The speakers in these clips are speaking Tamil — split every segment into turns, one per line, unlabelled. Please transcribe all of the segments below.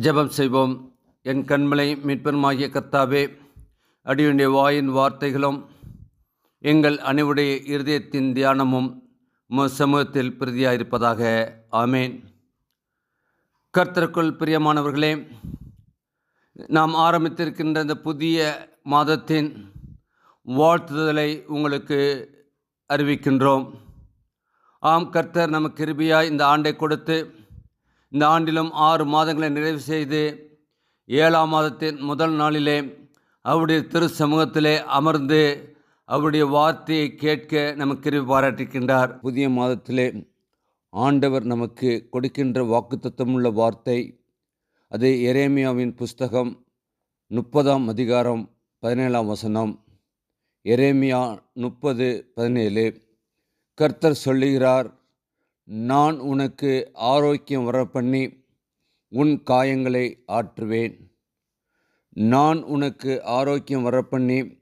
ஜெபம் செய்வோம். என் கண்மலை மீட்பெருமாகிய கர்த்தாவே அடியுடைய வாயின் வார்த்தைகளும் எங்கள் அனைவருடைய இருதயத்தின் தியானமும் சமூகத்தில் பிரதியாயிருப்பதாக. ஆமேன். கர்த்தருக்குள் பிரியமானவர்களே நாம் ஆரம்பித்திருக்கின்ற இந்த புதிய மாதத்தின் வாழ்த்துதலை உங்களுக்கு அறிவிக்கின்றோம். ஆம் கர்த்தர் நமக்கு கிருபியாய் இந்த ஆண்டை கொடுத்து இந்த ஆண்டிலும் ஆறு மாதங்களை நிறைவு செய்து ஏழாம் மாதத்தின் முதல் நாளிலே அவருடைய திரு சமூகத்திலே அமர்ந்து அவருடைய வார்த்தையை கேட்க நமக்கு கிருவி பாராட்டிருக்கின்றார் புதிய மாதத்திலே ஆண்டவர் நமக்கு கொடுக்கின்ற வாக்குத்தத்தமுள்ள வார்த்தை அது எரேமியாவின் புஸ்தகம் முப்பதாம் அதிகாரம் பதினேழாம் வசனம். எரேமியா முப்பது பதினேழு. கர்த்தர் சொல்லுகிறார் நான் உனக்கு ஆரோக்கியம் வரப்பண்ணி உன் காயங்களை ஆற்றுவேன். நான் உனக்கு ஆரோக்கியம் வரப்பண்ணி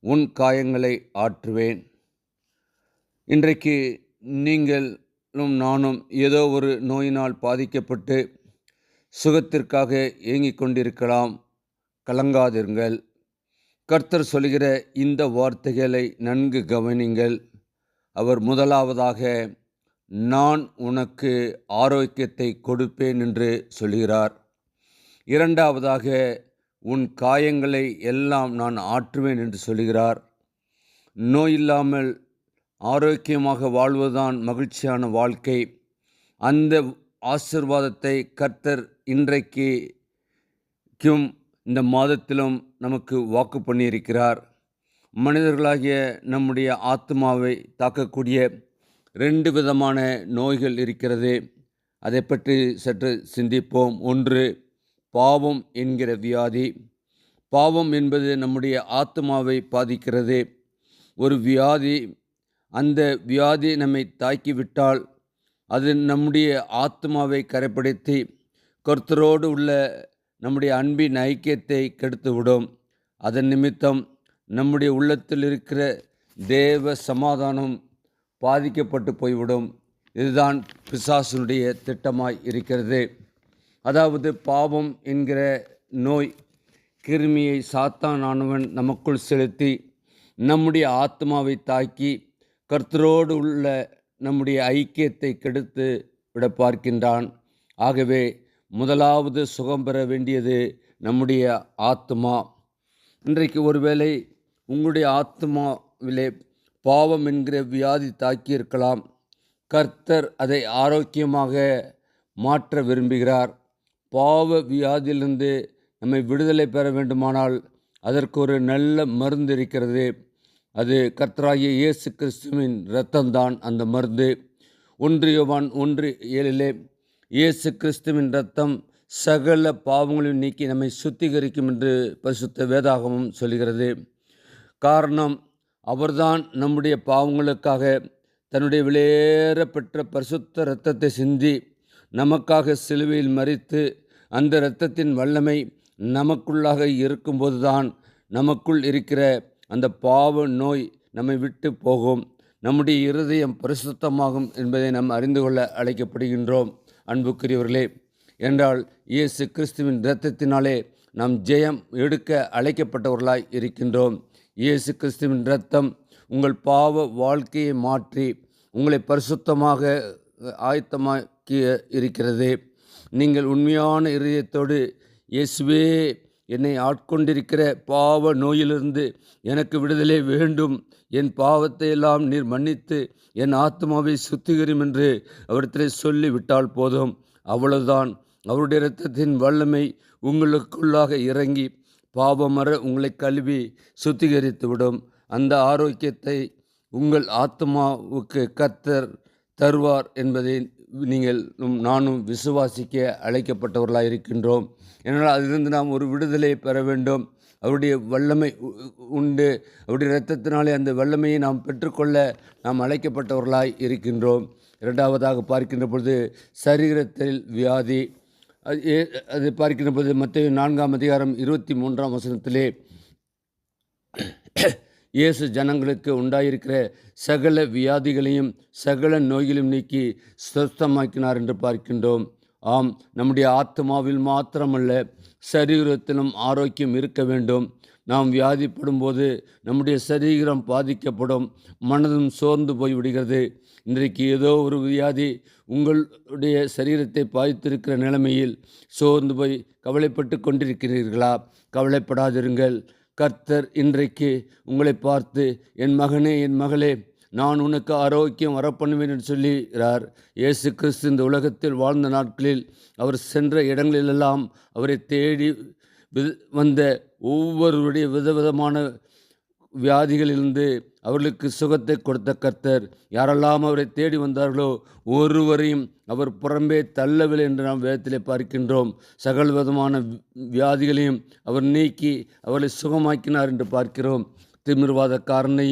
உன் காயங்களை ஆற்றுவேன். இன்றைக்கு நீங்களும் நானும் ஏதோ ஒரு நோயினால் பாதிக்கப்பட்டு சுகத்திற்காக ஏங்கிக் கொண்டிருக்கலாம். கலங்காதிருங்கள். கர்த்தர் சொல்கிற இந்த வார்த்தைகளை நன்கு கவனிங்கள். அவர் முதலாவதாக நான் உனக்கு ஆரோக்கியத்தை கொடுப்பேன் என்று சொல்கிறார். இரண்டாவதாக உன் காயங்களை எல்லாம் நான் ஆற்றுவேன் என்று சொல்கிறார். நோய் இல்லாமல் ஆரோக்கியமாக வாழ்வதுதான் மகிழ்ச்சியான வாழ்க்கை. அந்த ஆசிர்வாதத்தை கர்த்தர் இன்றைக்குக்கும் இந்த மாதத்திலும் நமக்கு வாக்கு பண்ணியிருக்கிறார். மனிதர்களாகிய நம்முடைய ஆத்மாவை தாக்கக்கூடிய ரெண்டு விதமான நோய்கள் இருக்கிறது. அதை பற்றி சற்று சிந்திப்போம். ஒன்று பாவம் என்கிற வியாதி. பாவம் என்பது நம்முடைய ஆத்மாவை பாதிக்கிறது. ஒரு வியாதி அந்த வியாதி நம்மை தாக்கிவிட்டால் அது நம்முடைய ஆத்மாவை கரைப்படுத்தி கர்த்தரோடு உள்ள நம்முடைய அன்பின் ஐக்கியத்தை கெடுத்துவிடும். அதன் நிமித்தம் நம்முடைய உள்ளத்தில் இருக்கிற தேவ சமாதானம் பாதிக்கப்பட்டு போய்விடும். இதுதான் பிசாசனுடைய திட்டமாய் இருக்கிறது. அதாவது பாவம் என்கிற நோய் கிருமியை சாத்தானானவன் நமக்குள் செலுத்தி நம்முடைய ஆத்மாவை தாக்கி கர்த்தரோடு உள்ள நம்முடைய ஐக்கியத்தை கெடுத்து விட பார்க்கின்றான். ஆகவே முதலாவது சுகம் பெற வேண்டியது நம்முடைய ஆத்மா. இன்றைக்கு ஒருவேளை உங்களுடைய ஆத்மாவிலே பாவம் என்கிற வியாதி தாக்கியிருக்கலாம். கர்த்தர் அதை ஆரோக்கியமாக மாற்ற விரும்புகிறார். பாவ வியாதியிலிருந்து நம்மை விடுதலை பெற வேண்டுமானால் அதற்கு ஒரு நல்ல மருந்து இருக்கிறது. அது கர்த்தராகிய இயேசு கிறிஸ்துவின் இரத்தம்தான் அந்த மருந்து. ஒன்று யோவான் ஒன்று ஏழிலே இயேசு கிறிஸ்துவின் இரத்தம் சகல பாவங்களையும் நீக்கி நம்மை சுத்திகரிக்கும் என்று பரிசுத்த வேதாகமும் சொல்கிறது. காரணம் அவர்தான் நம்முடைய பாவங்களுக்காக தன்னுடைய விலையேறப்பெற்ற பரிசுத்த இரத்தத்தை சிந்தி நமக்காக சிலுவையில் மறித்து அந்த இரத்தத்தின் வல்லமை நமக்குள்ளாக இருக்கும்போது தான் நமக்குள் இருக்கிற அந்த பாவ நோய் நம்மை விட்டு போகும். நம்முடைய இருதயம் பரிசுத்தமாகும் என்பதை நாம் அறிந்து கொள்ள அழைக்கப்படுகின்றோம். அன்புக்குரியவர்களே என்றால் இயேசு கிறிஸ்துவின் இரத்தத்தினாலே நாம் ஜெயம் எடுக்க அழைக்கப்பட்டவர்களாய் இருக்கின்றோம். இயேசு கிறிஸ்துவின் இரத்தம் உங்கள் பாவ வாழ்க்கையை மாற்றி உங்களை பரிசுத்தமாக ஆயத்தமாக்கி இருக்கிறது. நீங்கள் உண்மையான இருதயத்தோடு இயேசுவே என்னை ஆட்கொண்டிருக்கிற பாவ நோயிலிருந்து எனக்கு விடுதலை வேண்டும். என் பாவத்தை எல்லாம் நீர் மன்னித்து என் ஆத்மாவை சுத்திகரும் என்று அவரிடத்தில் சொல்லி விட்டால் போதும். அவ்வளவுதான். அவருடைய இரத்தத்தின் வல்லமை உங்களுக்குள்ளாக இறங்கி பாவமர உங்களை கழுவி சுத்திகரித்துவிடும். அந்த ஆரோக்கியத்தை உங்கள் ஆத்மாவுக்கு கத்தர் தருவார் என்பதை நீங்கள் நானும் விசுவாசிக்க அழைக்கப்பட்டவர்களாக இருக்கின்றோம். ஏனால் அதிலிருந்து நாம் ஒரு விடுதலை பெற வேண்டும். அவருடைய வல்லமை உண்டு. அவருடைய இரத்தத்தினாலே அந்த வல்லமையை நாம் பெற்றுக்கொள்ள நாம் அழைக்கப்பட்டவர்களாய் இருக்கின்றோம். இரண்டாவதாக பார்க்கின்ற பொழுது சரீரத்தில் வியாதி அது அது போது மற்ற நான்காம் அதிகாரம் இருபத்தி மூன்றாம் வசனத்திலே இயேசு ஜனங்களுக்கு உண்டாயிருக்கிற சகல வியாதிகளையும் சகல நோய்களையும் நீக்கி சுத்தமாக்கினார் என்று பார்க்கின்றோம். ஆம் நம்முடைய ஆத்மாவில் மாத்திரமல்ல சரீரத்திலும் ஆரோக்கியம் இருக்க வேண்டும். நாம் வியாதிப்படும் போது நம்முடைய சரீரம் பாதிக்கப்படும் மனதும் சோர்ந்து போய் விடுகிறது. இன்றைக்கு ஏதோ ஒரு வியாதி உங்களுடைய சரீரத்தை பாதித்திருக்கிற நிலைமையில் சோர்ந்து போய் கவலைப்பட்டு கொண்டிருக்கிறீர்களா? கவலைப்படாதிருங்கள். கர்த்தர் இன்றைக்கு உங்களை பார்த்து என் மகனே என் மகளே நான் உனக்கு ஆரோக்கியம் வரப்பண்ணுவேன் என்று சொல்லுகிறார். இயேசு கிறிஸ்து இந்த உலகத்தில் வாழ்ந்த நாட்களில் அவர் சென்ற இடங்களிலெல்லாம் அவரை தேடி வந்த ஒவ்வொருவருடைய விதவிதமான வியாதிகளிலிருந்து அவர்களுக்கு சுகத்தை கொடுத்த கர்த்தர். யாரெல்லாம் அவரை தேடி வந்தார்களோ ஒருவரையும் அவர் புறம்பே தள்ளவில்லை என்று நாம் வேதத்திலே பார்க்கின்றோம். சகல விதமான வியாதிகளையும் அவர் நீக்கி அவர்களை சுகமாக்கினார் என்று பார்க்கிறோம். திமிர்வாதக்காரனை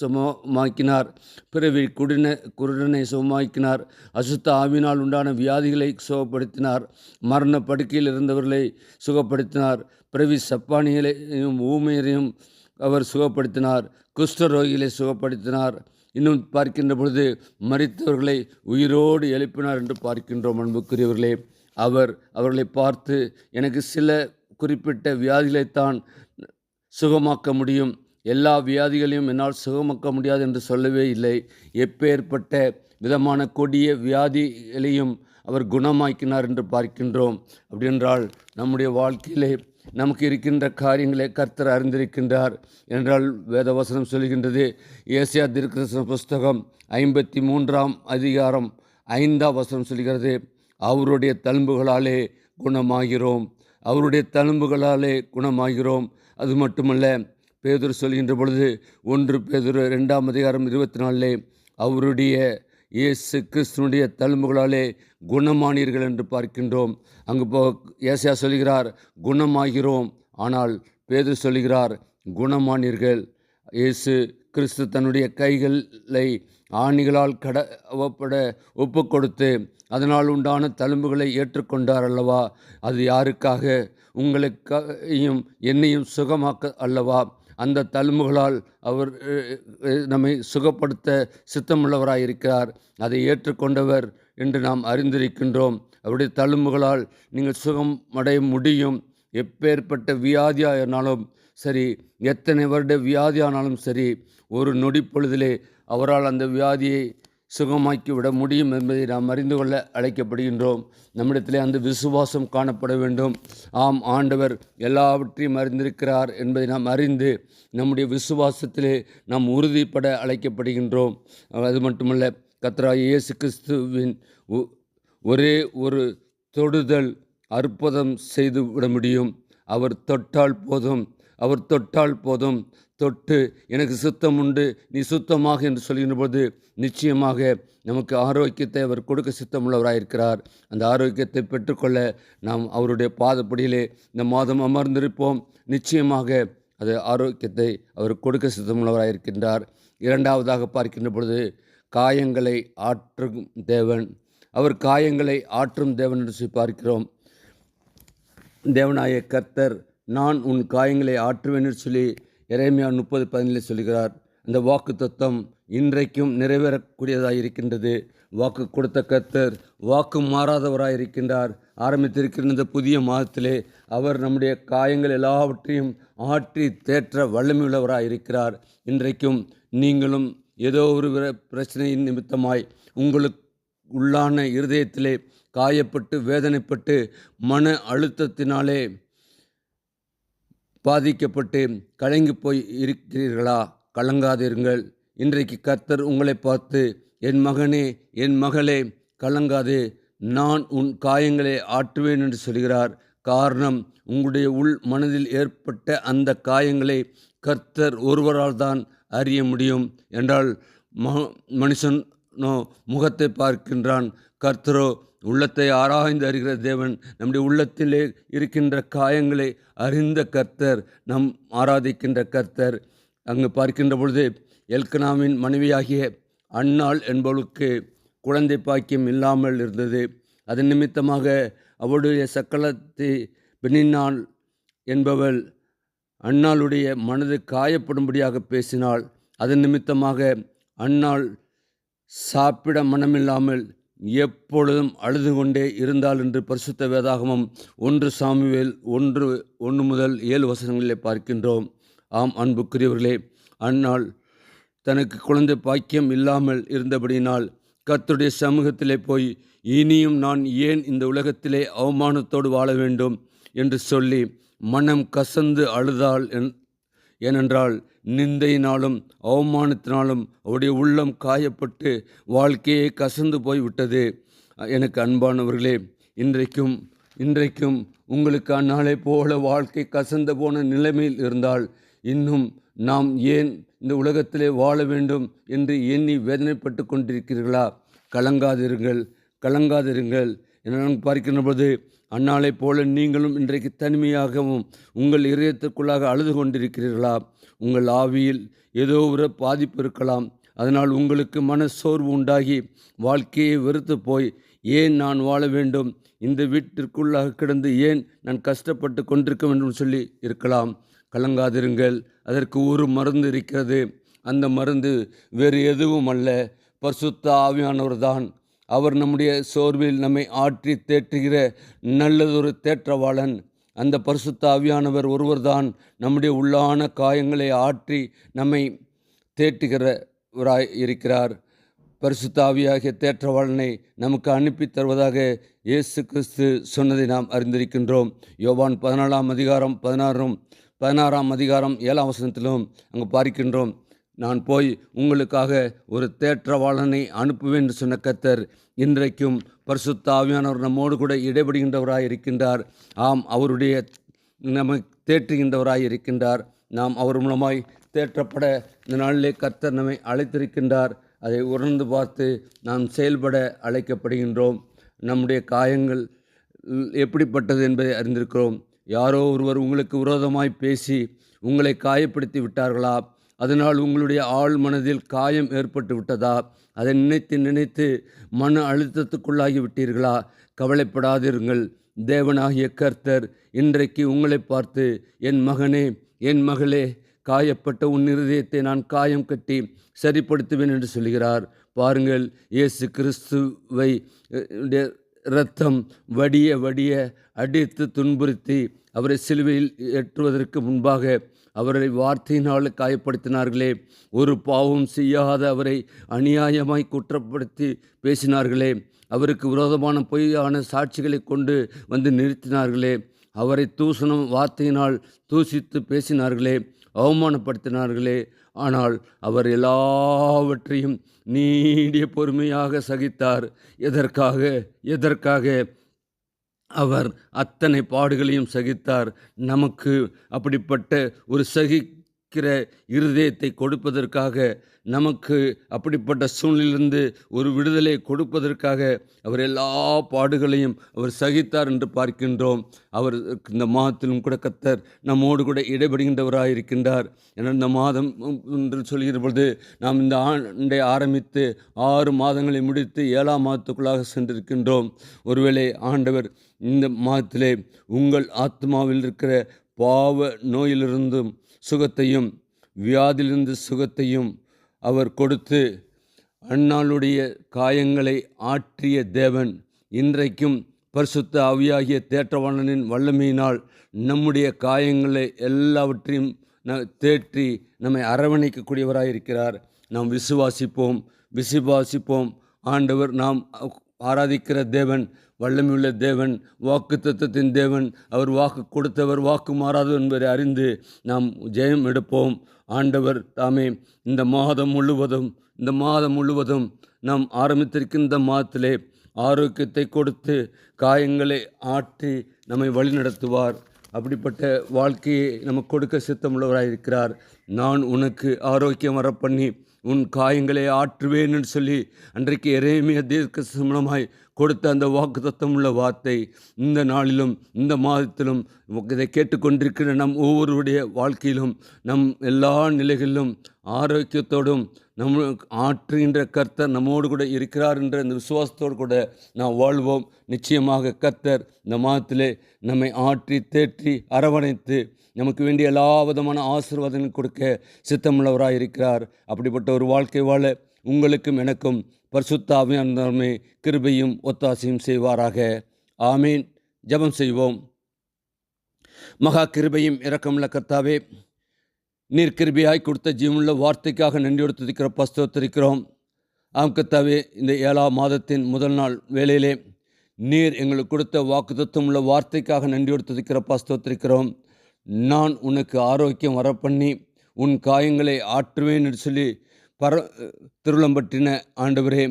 சுமமாக்கினார். பிறவி குடின குருடனை சுகமாக்கினார் அசுத்த ஆவினால் உண்டான வியாதிகளை சுகப்படுத்தினார். மரண படுக்கையில் இருந்தவர்களை சுகப்படுத்தினார். பிறவி சப்பானிகளையும் ஊமையரையும் அவர் சுகப்படுத்தினார். குஷ்டரோகிகளை சுகப்படுத்தினார். இன்னும் பார்க்கின்ற பொழுது மறித்தவர்களை உயிரோடு எழுப்பினார் என்று பார்க்கின்றோம் அன்புக்குரியவர்களே. அவர் அவர்களை பார்த்து எனக்கு சில குறிப்பிட்ட வியாதிகளைத்தான் சுகமாக்க முடியும். எல்லா வியாதிகளையும் என்னால் சுகமாக்க முடியாது என்று சொல்லவே இல்லை. எப்பேற்பட்ட விதமான கொடிய வியாதிகளையும் அவர் குணமாக்கினார் என்று பார்க்கின்றோம். அப்படின்றால் நம்முடைய வாழ்க்கையிலே நமக்கு இருக்கின்ற காரியங்களை கர்த்தர் அறிந்திருக்கின்றார் என்றால் வேதவசனம் சொல்கின்றது. ஏசியா திருக்கிருஷ்ண புஸ்தகம் ஐம்பத்தி மூன்றாம் அதிகாரம் ஐந்தாம் வசனம் சொல்கிறது அவருடைய தழும்புகளாலே குணமாகிறோம். அவருடைய தழும்புகளாலே குணமாகிறோம். அது மட்டுமல்ல பேதுரு சொல்கின்ற பொழுது ஒன்று பேதுரு ரெண்டாம் அதிகாரம் இருபத்தி நாலிலே அவருடைய இயேசு கிறிஸ்துனுடைய தழும்புகளாலே குணமானீர்கள் என்று பார்க்கின்றோம். அங்கு போ ஏசியா சொல்கிறார் குணமாகிறோம். ஆனால் பேதுரு சொல்கிறார் குணமானீர்கள். இயேசு கிறிஸ்து தன்னுடைய கைகளை ஆணிகளால் கடவப்பட ஒப்பு கொடுத்து அதனால் உண்டான தழும்புகளை ஏற்றுக்கொண்டார் அல்லவா? அது யாருக்காக? உங்களுக்கையும் என்னையும் சுகமாக்க அல்லவா? அந்த தழும்புகளால் அவர் நம்மை சுகப்படுத்த சித்தமுள்ளவராயிருக்கிறார். அதை ஏற்றுக்கொண்டவர் என்று நாம் அறிந்திருக்கின்றோம். அவருடைய தழும்புகளால் நீங்கள் சுகம் அடைய முடியும். எப்பேற்பட்ட வியாதியானாலும் சரி எத்தனை வருட வியாதியானாலும் சரி ஒரு நொடி பொழுதிலே அவரால் அந்த வியாதியை சுகமாக்கி விட முடியும் என்பதை நாம் அறிந்து கொள்ள அழைக்கப்படுகின்றோம். நம்மிடத்திலே அந்த விசுவாசம் காணப்பட வேண்டும். ஆம் ஆண்டவர் எல்லாவற்றையும் அறிந்திருக்கிறார் என்பதை நாம் அறிந்து நம்முடைய விசுவாசத்திலே நாம் உறுதிப்பட அழைக்கப்படுகின்றோம். அது மட்டுமல்ல கத்ரா இயேசு கிறிஸ்துவின் ஒ- ஒரே ஒரு தொடுதல் அற்புதம் செய்து விட முடியும். அவர் தொட்டால் போதும் அவர் தொட்டால் போதும். தொட்டு எனக்கு சுத்தம் உண்டு நீ சுத்தமாக என்று சொல்கின்ற பொழுது நிச்சயமாக நமக்கு ஆரோக்கியத்தை அவர் கொடுக்க சித்தமுள்ளவராயிருக்கிறார். அந்த ஆரோக்கியத்தை பெற்றுக்கொள்ள நாம் அவருடைய பாதப்படியிலே இந்த மாதம் அமர்ந்திருப்போம். நிச்சயமாக அது ஆரோக்கியத்தை அவர் கொடுக்க சித்தமுள்ளவராயிருக்கின்றார். இரண்டாவதாக பார்க்கின்ற பொழுது காயங்களை ஆற்றும் தேவன் அவர் காயங்களை ஆற்றும் தேவன் என்று சொல்லி பார்க்கிறோம். தேவனாய கர்த்தர் நான் உன் காயங்களை ஆற்றுவேன் என்று சொல்லி இறைமையா முப்பது பதினில் சொல்கிறார் அந்த வாக்கு தத்துவம் இன்றைக்கும் நிறைவேறக்கூடியதாக இருக்கின்றது வாக்கு கொடுத்த கர்த்தர் வாக்கு மாறாதவராக இருக்கின்றார் ஆரம்பித்திருக்கிற இந்த புதிய மாதத்திலே அவர் நம்முடைய காயங்கள் எல்லாவற்றையும் ஆற்றி தேற்ற வல்லமையுள்ளவராக இருக்கிறார் இன்றைக்கும் நீங்களும் ஏதோ ஒரு பிரச்சனையின் நிமித்தமாய் உங்களுக்கு உள்ளான இருதயத்திலே காயப்பட்டு வேதனைப்பட்டு மன அழுத்தத்தினாலே பாதிக்கப்பட்டு கலங்கி போய் இருக்கிறீர்களா? கலங்காதிருங்கள் இன்றைக்கு கர்த்தர் உங்களை பார்த்து என் மகனே என் மகளே கலங்காதே. நான் உன் காயங்களை ஆற்றுவேன் என்று சொல்கிறார். காரணம் உங்களுடைய உள் மனதில் ஏற்பட்ட அந்த காயங்களை கர்த்தர் ஒருவரால் தான் அறிய முடியும். என்றால் ம மனுஷனோ முகத்தை பார்க்கின்றான். கர்த்தரோ உள்ளத்தை ஆராய்ந்து அறிகிற தேவன் நம்முடைய உள்ளத்திலே இருக்கின்ற காயங்களை அறிந்த கர்த்தர் நம் ஆராதிக்கின்ற கர்த்தர். அங்கு பார்க்கின்ற பொழுது எல்கனாவின் மனைவியாகிய அன்னாள் என்பவளுக்கு குழந்தை பாக்கியம் இல்லாமல் இருந்தது. அதன் நிமித்தமாக அவளுடைய சக்கலத்தை பெண்ணினாள் என்பவள் அன்னாளுடைய மனது காயப்படும்படியாக பேசினாள். அதன் நிமித்தமாக அன்னாள் சாப்பிட மனமில்லாமல் எப்பொழுதும் அழுது கொண்டே இருந்தாள் என்று பரிசுத்த வேதாகமம் ஒன்று சாமுவேல் ஒன்று ஒன்று முதல் ஏழு வசனங்களிலே பார்க்கின்றோம். ஆம் அன்புக்குரியவர்களே அந்நாள் தனக்கு குழந்தை பாக்கியம் இல்லாமல் இருந்தபடியினால் கத்துடைய சமூகத்திலே போய் இனியும் நான் ஏன் இந்த உலகத்திலே அவமானத்தோடு வாழ வேண்டும் என்று சொல்லி மனம் கசந்து அழுதாள் என் ஏனென்றால் நிந்தையினாலும் அவமானத்தினாலும் அவருடைய உள்ளம் காயப்பட்டு வாழ்க்கையே கசந்து போய்விட்டது. எனக்கு அன்பானவர்களே இன்றைக்கும் இன்றைக்கும் உங்களுக்கு அந்நாளை போல வாழ்க்கை கசந்து போன நிலைமையில் இருந்தால் இன்னும் நாம் ஏன் இந்த உலகத்திலே வாழ வேண்டும் என்று எண்ணி வேதனைப்பட்டு கொண்டிருக்கிறீர்களா? கலங்காதிருங்கள் கலங்காதிருங்கள் என பார்க்கின்ற பொழுது அந்நாளைப் போல நீங்களும் இன்றைக்கு தனிமையாகவும் உங்கள் இதயத்திற்குள்ளாக அழுது கொண்டிருக்கிறீர்களா? உங்கள் ஆவியில் ஏதோ ஒரு பாதிப்பு இருக்கலாம். அதனால் உங்களுக்கு மன சோர்வு உண்டாகி வாழ்க்கையை வெறுத்து போய் ஏன் நான் வாழ வேண்டும்? இந்த வீட்டிற்குள்ளாக கிடந்து ஏன் நான் கஷ்டப்பட்டு கொண்டிருக்க வேண்டும் சொல்லி இருக்கலாம். கலங்காதிருங்கள். அதற்கு ஒரு மருந்து இருக்கிறது. அந்த மருந்து வேறு எதுவும் அல்ல. பரிசுத்த ஆவியானவர் தான். அவர் நம்முடைய சோர்வில் நம்மை ஆற்றி தேற்றுகிற நல்லதொரு தேற்றவாளன். அந்த பரிசுத்த ஆவியானவர் ஒருவர்தான் நம்முடைய உள்ளான காயங்களை ஆற்றி நம்மை தேற்றுகிறவராய் இருக்கிறார். பரிசுத்த ஆவியாகிய தேற்றவாளனை நமக்கு அனுப்பி தருவதாக இயேசு கிறிஸ்து சொன்னதை நாம் அறிந்திருக்கின்றோம். யோவான் பதினாலாம் அதிகாரம் பதினாறும் பதினாறாம் அதிகாரம் ஏழாம் வசனத்திலும் அங்கு பார்க்கின்றோம். நான் போய் உங்களுக்காக ஒரு தேற்றவாளனை அனுப்புவேன் என்று சொன்ன கத்தர் இன்றைக்கும் பரிசுத்தாவியானவர் நம்மோடு கூட இடைபடுகின்றவராய் இருக்கின்றார் ஆம் அவருடைய நம்மை தேற்றுகின்றவராய் இருக்கின்றார் நாம் அவர் மூலமாய் தேற்றப்பட இந்த நாளிலே கர்த்தர் நம்மை அழைத்திருக்கின்றார். அதை உணர்ந்து பார்த்து நாம் செயல்பட அழைக்கப்படுகின்றோம். நம்முடைய காயங்கள் எப்படிப்பட்டது என்பதை அறிந்திருக்கிறோம். யாரோ ஒருவர் உங்களுக்கு விரோதமாய் பேசி உங்களை காயப்படுத்தி விட்டார்களா? அதனால் உங்களுடைய ஆள் மனதில் காயம் ஏற்பட்டு விட்டதா? அதை நினைத்து நினைத்து மன அழுத்தத்துக்குள்ளாகி விட்டீர்களா? கவலைப்படாதிருங்கள். தேவனாகிய கர்த்தர் இன்றைக்கு உங்களை பார்த்து என் மகனே என் மகளே காயப்பட்ட உன் இருதயத்தை நான் காயம் கட்டி சரிப்படுத்துவேன் என்று சொல்கிறார். பாருங்கள் இயேசு கிறிஸ்துவை இரத்தம் வடிய வடிய அடித்து துன்புறுத்தி அவரை சிலுவையில் ஏற்றுவதற்கு முன்பாக அவரை வார்த்தையினால் காயப்படுத்தினார்களே. ஒரு பாவம் செய்யாத அவரை அநியாயமாய் குற்றப்படுத்தி பேசினார்களே. அவருக்கு விரோதமான பொய்யான சாட்சிகளை கொண்டு வந்து நிறுத்தினார்களே. அவரை தூசணம் வார்த்தையினால் தூசித்து பேசினார்களே. அவமானப்படுத்தினார்களே. ஆனால் அவர் எல்லாவற்றையும் நீடிய பொறுமையாக சகித்தார். எதற்காக? எதற்காக? அவர் அத்தனை பாடுகளையும் சகித்தார். நமக்கு அப்படிப்பட்ட ஒரு சகிக்கிற இருதயத்தை கொடுப்பதற்காக நமக்கு அப்படிப்பட்ட சூழ்நிலிருந்து ஒரு விடுதலை கொடுப்பதற்காக அவர் எல்லா பாடுகளையும் அவர் சகித்தார் என்று பார்க்கின்றோம். அவர் இந்த மாதத்திலும் கூட கத்தர் நம்மோடு கூட இடைபடுகின்றவராக இருக்கின்றார் என இந்த மாதம் என்று சொல்கிற பொழுது நாம் இந்த ஆண்டை ஆரம்பித்து ஆறு மாதங்களை முடித்து ஏழாம் மாதத்துக்குள்ளாக சென்றிருக்கின்றோம். ஒருவேளை ஆண்டவர் இந்த மாதத்திலே உங்கள் ஆத்மாவில் இருக்கிற பாவ நோயிலிருந்தும் சுகத்தையும் வியாதியிலிருந்து சுகத்தையும் அவர் கொடுத்து அண்ணாளுடைய காயங்களை ஆற்றிய தேவன் இன்றைக்கும் பரிசுத்த ஆவியாகிய தேற்றவாளனின் வல்லமையினால் நம்முடைய காயங்களை எல்லாவற்றையும் ந தேற்றி நம்மை அரவணைக்கக்கூடியவராக இருக்கிறார் நாம் விசுவாசிப்போம் விசுவாசிப்போம். ஆண்டவர் நாம் ஆராதிக்கிற தேவன் வல்லமையுள்ள தேவன் வாக்கு தத்துவத்தின் தேவன். அவர் வாக்கு கொடுத்தவர் வாக்கு மாறாது என்பதை அறிந்து நாம் ஜெயம் எடுப்போம். ஆண்டவர் தாமே இந்த மாதம் முழுவதும் இந்த மாதம் முழுவதும் நாம் ஆரம்பித்திருக்கின்ற மாதத்திலே ஆரோக்கியத்தை கொடுத்து காயங்களை ஆற்றி நம்மை வழிநடத்துவார். அப்படிப்பட்ட வாழ்க்கையை நமக்கு கொடுக்க சித்தமுள்ளவராக இருக்கிறார். நான் உனக்கு ஆரோக்கியம் வர பண்ணி உன் காயங்களை ஆற்றுவேன் என்று சொல்லி அன்றைக்கு எரேமிய தீர்க்க சிமணமாய் கொடுத்த அந்த வாக்கு உள்ள வார்த்தை இந்த நாளிலும் இந்த மாதத்திலும் இதை கேட்டுக்கொண்டிருக்கிற நம் ஒவ்வொருடைய வாழ்க்கையிலும் நம் எல்லா நிலைகளிலும் ஆரோக்கியத்தோடும் நம் ஆற்றுகின்ற கர்த்தர் நம்மோடு கூட இருக்கிறார் என்ற இந்த விசுவாசத்தோடு கூட நாம் வாழ்வோம். நிச்சயமாக கர்த்தர் இந்த மாதத்திலே நம்மை ஆற்றி தேற்றி அரவணைத்து நமக்கு வேண்டிய எல்லா விதமான ஆசீர்வாதங்கள் கொடுக்க சித்தமுள்ளவராக இருக்கிறார் அப்படிப்பட்ட ஒரு வாழ்க்கை வாழ உங்களுக்கும் எனக்கும் பரிசுத்தாவியானமே கிருபையும் ஒத்தாசையும் செய்வாராக. ஆமீன். ஜெபம் செய்வோம். மகா கிருபையும் இரக்கமுள்ள கர்த்தாவே நீர் கிருபியாய் கொடுத்த ஜீவனுள்ள வார்த்தைக்காக நன்றியோடு துதிக்கிற பஸ்தோத்திருக்கிறோம் ஆம் கர்த்தாவே இந்த ஏழாம் மாதத்தின் முதல் நாள் வேலையிலே நீர் எங்களுக்கு கொடுத்த வாக்குத்தத்தம் உள்ள வார்த்தைக்காக நன்றியோடு துதிக்கிற பஸ்தோத்திருக்கிறோம் நான் உனக்கு ஆரோக்கியம் வரப்பண்ணி உன் காயங்களை ஆற்றுவேன் என்று சொல்லி பர திருளம்பற்றின ஆண்டவரே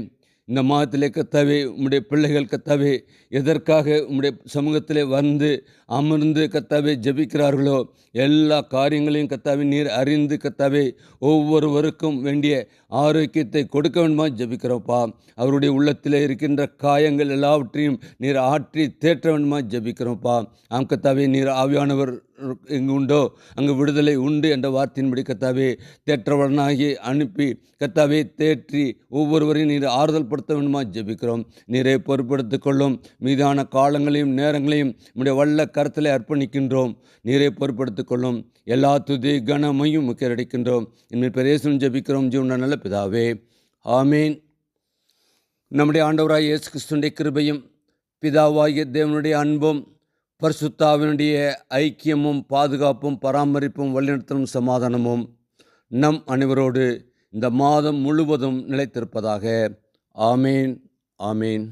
இந்த மாதத்திலே கத்தாவே உம்முடைய பிள்ளைகள் கத்தாவே எதற்காக உம்முடைய சமூகத்திலே வந்து அமர்ந்து கத்தாவே ஜெபிக்கிறார்களோ எல்லா காரியங்களையும் கத்தாவே நீர் அறிந்து கத்தாவே ஒவ்வொருவருக்கும் வேண்டிய ஆரோக்கியத்தை கொடுக்க வேண்டுமா ஜபிக்கிறோப்பா அவருடைய உள்ளத்தில் இருக்கின்ற காயங்கள் எல்லாவற்றையும் நீர் ஆற்றி தேற்ற வேண்டுமா ஜெபிக்கிறோம்ப்பா. ஆம் கத்தாவே நீர் ஆவியானவர் எங்கு உண்டோ அங்கு விடுதலை உண்டு என்ற வார்த்தையின்படி கத்தாவே தேற்றவனாகி அனுப்பி கத்தாவே தேற்றி ஒவ்வொருவரையும் நீர் ஆறுதல் படுத்த வேண்டுமா ஜெபிக்கிறோம். நீரை பொறுப்படுத்திக் கொள்ளும். மீதான காலங்களையும் நேரங்களையும் நம்முடைய வல்ல கருத்திலே அர்ப்பணிக்கின்றோம். நீரை பொறுப்படுத்திக் கொள்ளும். எல்லா துதி கனமையும் முக்கியடிக்கின்றோம் இனிமேல் பெரேசும் ஜெபிக்கிறோம். ஜீவன நல்ல பிதாவே. ஆமீன். நம்முடைய ஆண்டவராய் இயேசு கிறிஸ்துடைய கிருபையும் பிதாவாகிய தேவனுடைய அன்பும் பரிசுத்தாவினுடைய ஐக்கியமும் பாதுகாப்பும் பராமரிப்பும் வழிநடத்தலும் சமாதானமும் நம் அனைவரோடு இந்த மாதம் முழுவதும் நிலைத்திருப்பதாக. ஆமீன் ஆமீன்.